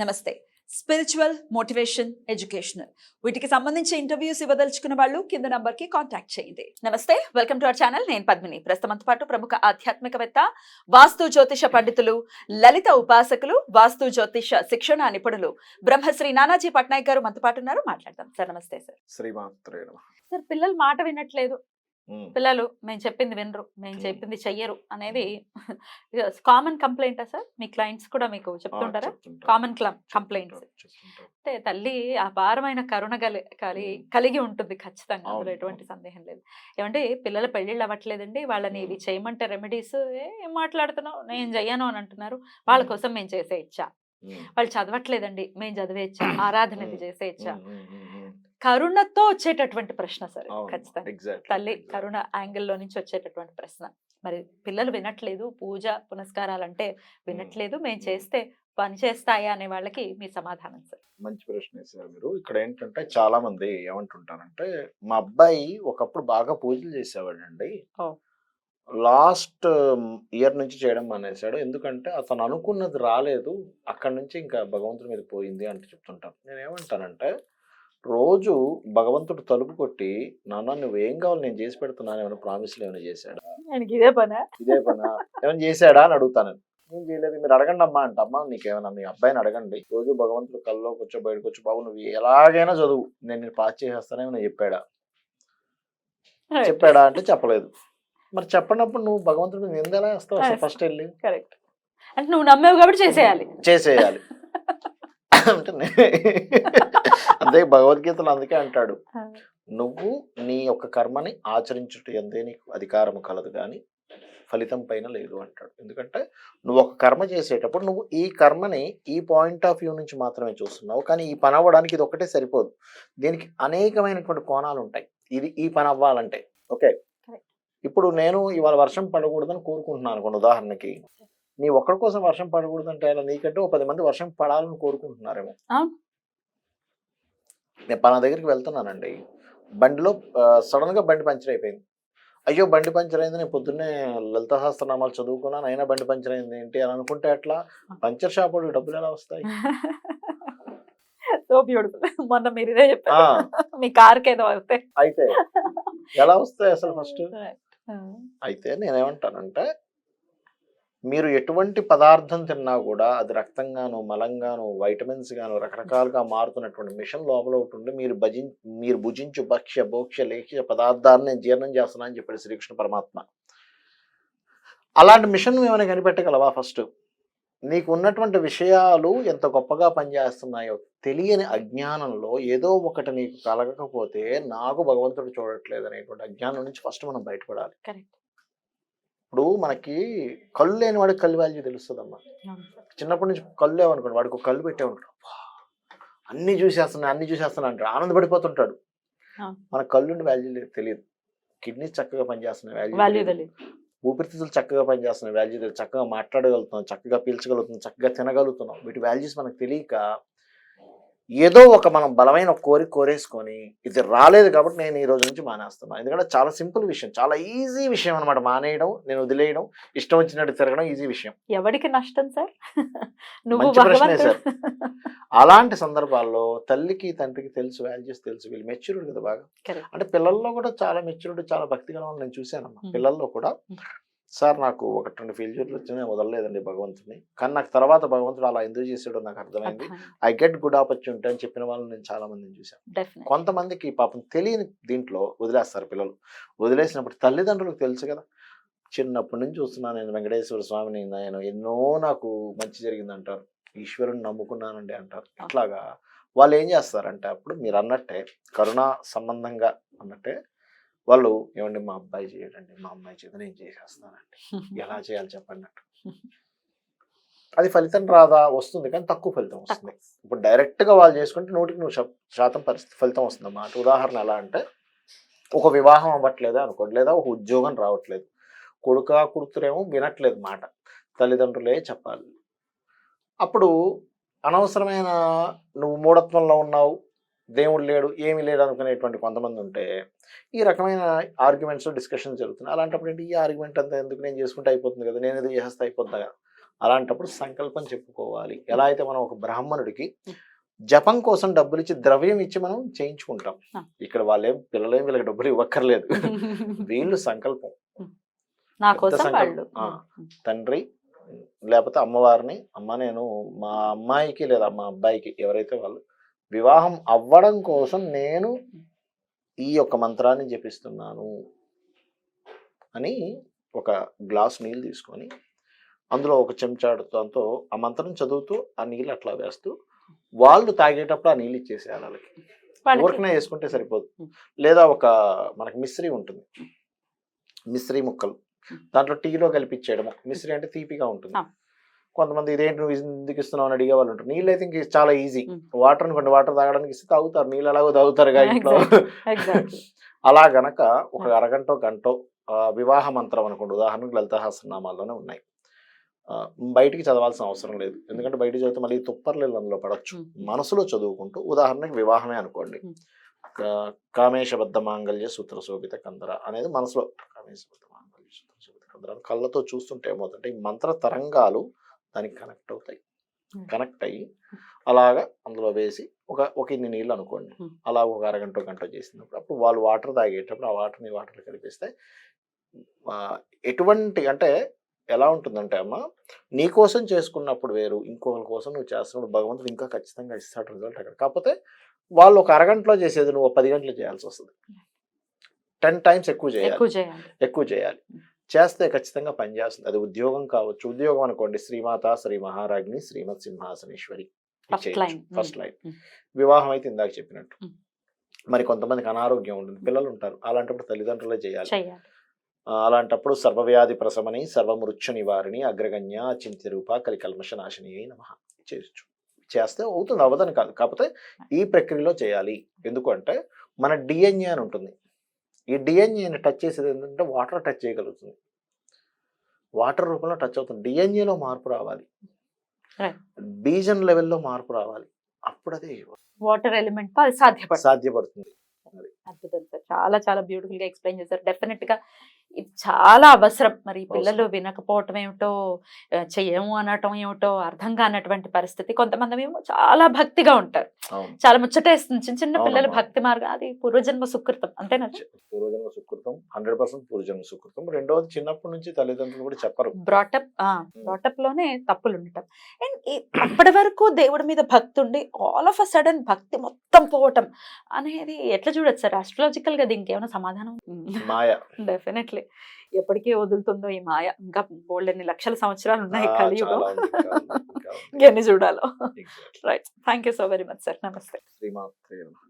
నమస్తే. Spiritual motivation educational వీటికి సంబంధించి ఇంటర్వ్యూస్ ఇవ్వదలుచుకున్న వాళ్ళు కింద నంబర్కి కాంటాక్ట్ చేయండి. నమస్తే వెల్కమ్ టు అవర్ ఛానల్ నేను పద్మిని. ప్రస్తుతంతో పాటు ప్రముఖ ఆధ్యాత్మికవేత్త వాస్తు జ్యోతిష పండితులు లలిత ఉపాసకులు వాస్తు జ్యోతిష శిక్షణ నిపుణులు బ్రహ్మశ్రీ నానాజీ పట్నాయక్ గారు మనతో పాటు ఉన్నారు. మాట్లాడదాం. సార్ నమస్తే సార్. శ్రీమాత్రే సార్ పిల్లలు మాట వినట్లేదు. పిల్లలు మేము చెప్పింది వినరు. మేము చెప్పింది చెయ్యరు అనేది కామన్ కంప్లైంటా సార్? మీ క్లయింట్స్ కూడా మీకు చెప్తుంటారా. Common complaints. అంటే తల్లి అపారమైన కరుణ కలి కలి కలిగి ఉంటుంది ఖచ్చితంగా. అందులో ఎటువంటి. సందేహం లేదు. ఏమంటే పిల్లల పెళ్ళిళ్ళు అవ్వట్లేదండి. వాళ్ళని ఇవి చేయమంటే రెమెడీస్ ఏం మాట్లాడుతున్నావు? నేను చెయ్యను అని అంటున్నారు. వాళ్ళ. కోసం మేము చేసే ఇచ్చా. వాళ్ళు చదవట్లేదండి. మేము చదివే ఇచ్చా ఆరాధన ఇది కరుణతో వచ్చేటటువంటి ప్రశ్న సరే ఖచ్చితంగా. తల్లి. కరుణ యాంగిల్లో నుంచి వచ్చేటటువంటి ప్రశ్న. మరి పిల్లలు వినట్లేదు పూజ పునస్కారాలు అంటే వినట్లేదు మేము చేస్తే పని చేస్తాయా అనే వాళ్ళకి మీ సమాధానం సార్. మంచి ప్రశ్న వేశారు మీరు. ఇక్కడ ఏంటంటే చాలా మంది ఏమంటుంటారంటే మా అబ్బాయి ఒకప్పుడు బాగా పూజలు చేసేవాడండి. లాస్ట్ ఇయర్ నుంచి చేయడం మానేశాడు. ఎందుకంటే అతను అనుకున్నది రాలేదు. అక్కడి నుంచి ఇంకా భగవంతుడి మీద పోయింది అంటే చెప్తుంటాను నేను ఏమంటానంటే రోజు భగవంతుడు తలుపు కొట్టి నాన్న నువ్వేం కావాలి? నేను చేసి పెడుతున్నాను. ఏమైనా ప్రామిస్లు ఏమైనా చేశాడా? ఆయనకి ఇదే పనా? ఇదే పని? ఏమైనా చేశాడా అని అడుగుతాను నేను. చేయలేదు మీరు అడగండి అమ్మా అంటే. అమ్మా నీకేమైనా మీ అబ్బాయిని అడగండి. రోజు భగవంతుడు కల్లోకి వచ్చి బయటకు వచ్చి బాబు నువ్వు ఎలాగైనా చదువు. నేను నేను పాస్ చేసేస్తానేమైనా చెప్పాడా? చెప్పాడా అంటే చెప్పలేదు. మరి చెప్పనప్పుడు నువ్వు భగవంతుడు మీద నింద ఎలా వేస్తావు? ఫస్ట్ వెళ్ళి? కరెక్ట్ అంటే నువ్వు నమ్మేవు కాబట్టి చేసేయాలి. చేసేయాలి. అంటే అదే భగవద్గీతలో అందుకే అంటాడు. నువ్వు నీ యొక్క కర్మని ఆచరించుట ఎందే నీకు అధికారము కలదు కానీ ఫలితం పైన లేదు అంటాడు. ఎందుకంటే నువ్వు ఒక కర్మ చేసేటప్పుడు నువ్వు ఈ కర్మని ఈ పాయింట్ ఆఫ్ వ్యూ నుంచి మాత్రమే చూస్తున్నావు. కానీ ఈ పని అవ్వడానికి ఇది ఒకటే సరిపోదు. దీనికి అనేకమైనటువంటి కోణాలు ఉంటాయి. ఇది ఈ పని అవ్వాలంటే. ఓకే. ఇప్పుడు నేను ఇవాళ వర్షం పడకూడదని కోరుకుంటున్నాను అనుకోండి ఉదాహరణకి. నీ ఒక్కడి కోసం వర్షం పడకూడదంటే అలా నీకంటే ఓ పది మంది వర్షం పడాలని కోరుకుంటున్నారేమో. నేను పలానా దగ్గరికి వెళ్తున్నానండి. బండిలో సడన్గా బండి పంచర్ అయిపోయింది. అయ్యో బండి పంచర్ అయింది నేను పొద్దున్నే లలిత సహస్రనామాలు చదువుకున్నాను అయినా బండి పంచర్ అయింది ఏంటి అని అనుకుంటే అట్లా పంచర్ షాప్ డబ్బులు ఎలా వస్తాయి? So beautiful. మొన్న మీరు ఇదే చెప్పారు. మీ కార్కి ఏదో వస్తే. అయితే ఎలా వస్తాయి అసలు ఫస్ట్? అయితే నేనేమంటానంటే మీరు ఎటువంటి పదార్థం తిన్నా కూడా అది రక్తంగాను మలంగాను వైటమిన్స్ గాను రకరకాలుగా మారుతున్నటువంటి మిషన్ లోపల ఒకటి ఉండి మీరు భజి మీరు భుజించు భక్ష్య భోక్ష లేఖ్య పదార్థాన్ని నేను జీర్ణం చేస్తున్నా అని చెప్పాడు శ్రీకృష్ణ పరమాత్మ. అలాంటి మిషన్ ఏమైనా కనిపెట్టగలవా ఫస్ట్ నీకు ఉన్నటువంటి విషయాలు ఎంత గొప్పగా పనిచేస్తున్నాయో తెలియని అజ్ఞానంలో ఏదో ఒకటి నీకు కలగకపోతే నాకు భగవంతుడు చూడట్లేదు అనేటువంటి అజ్ఞానం నుంచి ఫస్ట్ మనం బయటపడాలి. కరెక్ట్ ఇప్పుడు మనకి కళ్ళు లేని వాడికి కళ్ళు వాల్యూ తెలుస్తుందమ్మా. చిన్నప్పటి నుంచి కళ్ళు లేవనుకోండి వాడికి ఒక కళ్ళు పెట్టామనుకో అన్ని చూసేస్తున్నా అన్ని చూసేస్తున్నా అంటాడు. ఆనందపడిపోతుంటాడు. మన కళ్ళు వాల్యూ తెలియదు. కిడ్నీ చక్కగా పనిచేస్తున్నాయి వాల్యూ వాల్యూ తెలియదు. ఊపిరితిత్తులు చక్కగా పనిచేస్తున్నాయి వాల్యూ చక్కగా మాట్లాడగలుగుతున్నాం చక్కగా పీల్చగలుగుతున్నాం చక్కగా తినగలుగుతున్నాం. వీటి వాల్యూస్ మనకు తెలియక ఏదో ఒక మనం బలమైన కోరిక కోరేసుకొని ఇది రాలేదు కాబట్టి నేను ఈ రోజు నుంచి మానేస్తున్నాను ఎందుకంటే చాలా సింపుల్ విషయం చాలా ఈజీ విషయం అనమాట మానేయడం నేను వదిలేయడం ఇష్టం వచ్చినట్టు తిరగడం ఈజీ విషయం. ఎవరికి నష్టం సార్? నువ్వు ప్రశ్నే భగవంతుడు. అలాంటి సందర్భాల్లో తల్లికి తండ్రికి తెలుసు వాల్యూస్ తెలుసు. వీళ్ళు మెచ్యూర్డ్ కదా బాగా. అంటే పిల్లల్లో కూడా చాలా మెచ్యూర్డ్ చాలా భక్తి గల నేను చూశానమ్మా. పిల్లల్లో కూడా. సార్ నాకు ఒకటి రెండు ఫెయిల్యూర్లు వచ్చినాయి వదలలేదండి భగవంతుని కానీ నాకు తర్వాత భగవంతుడు అలా ఎందుకు చేసాడో నాకు అర్థమైంది. ఐ గెట్ గుడ్ ఆపర్చునిటీ అని చెప్పిన వాళ్ళని నేను చాలా మందిని చూశాను. కొంతమందికి పాపం తెలియని దీంట్లో వదిలేస్తారు పిల్లలు. వదిలేసినప్పుడు తల్లిదండ్రులకు తెలుసు కదా. చిన్నప్పటి నుంచి చూస్తున్నాను నేను వెంకటేశ్వర స్వామిని నేను ఎన్నో నాకు మంచి జరిగింది అంటారు ఈశ్వరుని నమ్ముకున్నానండి అంటారు. ఇట్లాగా వాళ్ళు ఏం చేస్తారంటే అప్పుడు మీరు అన్నట్టే కరుణా సంబంధంగా అన్నట్టే వాళ్ళు ఏమండి మా అబ్బాయి చేయడండి మా అమ్మాయి చేత నేను చేసేస్తానండి. ఎలా చేయాలి చెప్పండి అది ఫలితం రాదా? వస్తుంది కానీ తక్కువ ఫలితం వస్తుంది. ఇప్పుడు డైరెక్ట్గా వాళ్ళు చేసుకుంటే నూటికి శా- శాతం పరిస్థితి ఫలితం వస్తుంది అన్నమాట. ఉదాహరణ ఎలా అంటే ఒక వివాహం అవ్వట్లేదు అనుకోండి లేదా ఒక ఉద్యోగం రావట్లేదు. కొడుక కూతురేమో వినట్లేదు మాట. తల్లిదండ్రులే చెప్పాలి. అప్పుడు అనవసరమైన నువ్వు మూఢత్వంలో ఉన్నావు దేవుడు లేడు ఏమీ లేడు అనుకునేటువంటి కొంతమంది ఉంటే ఈ రకమైన ఆర్గ్యుమెంట్స్ డిస్కషన్ జరుగుతున్నాయి. అలాంటప్పుడు ఏంటి? ఈ ఆర్గ్యుమెంట్ అంతా ఎందుకు నేను చేసుకుంటే అయిపోతుంది కదా? నేను ఏదో చేస్తే అయిపోతుందా అలాంటప్పుడు సంకల్పం చెప్పుకోవాలి. ఎలా అయితే మనం ఒక బ్రాహ్మణుడికి జపం కోసం డబ్బులు ఇచ్చి ద్రవ్యం ఇచ్చి మనం చేయించుకుంటాం. ఇక్కడ వాళ్ళేం పిల్లలేం వీళ్ళకి డబ్బులు ఇవ్వక్కర్లేదు. వీళ్ళు సంకల్పం. తండ్రి లేకపోతే అమ్మవారిని అమ్మ నేను మా అమ్మాయికి లేదా మా అబ్బాయికి ఎవరైతే వాళ్ళు వివాహం అవ్వడం కోసం నేను ఈ యొక్క మంత్రాన్ని జపిస్తున్నాను అని ఒక గ్లాస్ నీళ్ళు తీసుకొని అందులో ఒక చెంచాడుతో ఆ మంత్రం చదువుతూ ఆ నీళ్ళు అట్లా వేస్తూ వాళ్ళు తాగేటప్పుడు ఆ నీళ్ళు ఇచ్చేసేయాలి వాళ్ళకి. ఊరికనే వేసుకుంటే సరిపోదు. లేదా ఒక మనకి మిశ్రీ ఉంటుంది. మిశ్రీ ముక్కలు. దాంట్లో టీలో కలిపిచ్చేయడము మిశ్రీ అంటే తీపిగా ఉంటుంది. కొంతమంది ఇదేంటి నువ్వు ఎందుకు ఇస్తున్నావు అని అడిగే వాళ్ళు ఉంటారు. నీళ్ళు అయితే ఇంక చాలా ఈజీ. వాటర్ అనుకోండి వాటర్ తాగడానికి ఇస్తే తాగుతారు. నీళ్ళు ఎలాగో తాగుతారుగా ఇంట్లో. అలా గనక ఒక అరగంట గంట వివాహ మంత్రం అనుకోండి. ఉదాహరణకు లలిత సహస్రనామాల్లోనే ఉన్నాయి. బయటికి చదవాల్సిన అవసరం లేదు. ఎందుకంటే బయట చదివితే మళ్ళీ తుప్పర్లేదు అందులో పడవచ్చు. మనసులో చదువుకుంటూ ఉదాహరణకి వివాహమే అనుకోండి. కామేశబద్ధ మాంగళ్య సూత్ర శోభిత కందర అనేది మనసులో కామేశబద్ధ మాంగళ్య సూత్ర శోభిత కందర కళ్ళతో చూస్తుంటే ఏమవుతుంటే ఈ మంత్ర తరంగాలు దానికి కనెక్ట్ అవుతాయి. కనెక్ట్ అయ్యి అలాగా అందులో వేసి ఒక ఒక ఇన్ని నీళ్ళు అనుకోండి. అలా ఒక అరగంట గంట చేసినప్పుడు అప్పుడు వాళ్ళు వాటర్ తాగేటప్పుడు ఆ వాటర్ని వాటర్ కలిపిస్తే ఎటువంటి అంటే ఎలా ఉంటుందంటే అమ్మ నీ కోసం చేసుకున్నప్పుడు వేరు ఇంకొకరి కోసం నువ్వు చేస్తున్నప్పుడు భగవంతుడు ఇంకా ఖచ్చితంగా ఇస్తాడు రిజల్ట్ అక్కడ. కాకపోతే వాళ్ళు ఒక అరగంటలో చేసేది నువ్వు పది గంటలు చేయాల్సి వస్తుంది. టెన్ టైమ్స్ ఎక్కువ చేయాలి. ఎక్కువ చేయాలి. చేస్తే ఖచ్చితంగా పనిచేస్తుంది అది ఉద్యోగం కావచ్చు. ఉద్యోగం అనుకోండి శ్రీమాత శ్రీ మహారాజ్ని శ్రీమత్ సింహాసనేశ్వరి. First line Mm. వివాహం అయితే ఇందాక చెప్పినట్టు. Mm. మరి కొంతమందికి అనారోగ్యం ఉంటుంది. పిల్లలు ఉంటారు అలాంటప్పుడు తల్లిదండ్రులే చేయాలి. అలాంటప్పుడు సర్వవ్యాధి ప్రసమని సర్వమృత్యు నివారిణి అగ్రగణ్య చింతి రూప కలికల్మష నాశిని అయి నమ చేయొచ్చు చేస్తే అవుతుంది. అవ్వదని కాదు. కాకపోతే ఈ ప్రక్రియలో చేయాలి. ఎందుకంటే మన డిఎన్ఏ అని ఉంటుంది. ఈ డిఎన్ఏని టచ్ చేసేది ఏంటంటే వాటర్ టచ్ చేయగలుగుతుంది. వాటర్ రూపంలో టచ్ అవుతుంది. డిఎన్ఏలో మార్పు రావాలి. బీజన్ లెవెల్లో మార్పు రావాలి. అప్పుడు అదే వాటర్ ఎలిమెంట్ అది సాధ్యపడుతుంది. సాధ్యపడుతుంది. అద్భుతం సార్. చాలా చాలా బ్యూటిఫుల్గా ఎక్స్ప్లెయిన్ చేశారు. డెఫినెట్గా ఇది చాలా అవసరం. మరి పిల్లలు వినకపోవటం ఏమిటో ఆ, చెయ్యము అనటం ఏమిటో అర్థం కానటువంటి పరిస్థితి కొంతమంది ఏమో చాలా భక్తిగా ఉంటారు. చాలా ముచ్చటేస్తుంది. చిన్న చిన్న పిల్లలు. భక్తి మార్గం అది పూర్వజన్మ సుకృతం అంతేనా? పూర్వజన్మ సుకృతం హండ్రెడ్ పర్సెంట్ పూర్వజన్మ సుకృతం. రెండవది చిన్నప్పటి నుంచి తల్లిదండ్రులు కూడా చెప్పరు. బ్రాటప్ బ్రాటప్లోనే తప్పులు ఉండటం. అండ్ అప్పటి వరకు దేవుడి మీద భక్తి ఉండి ఆల్ ఆఫ్ అ సడన్ భక్తి మొత్తం పోవటం అనేది ఎట్లా చూడొచ్చు సార్? ఆస్ట్రాలజికల్గా దీనికి ఏమైనా సమాధానం మాయ. డెఫినెట్లీ ఎప్పటికీ వదులుతుందో ఈ మాయ ఇంకా బోల్డ్ ఎన్ని లక్షల సంవత్సరాలు ఉన్నాయి కలియుగం. ఇంకెన్ని చూడాలో. Right thank you so very much sir నమస్తే.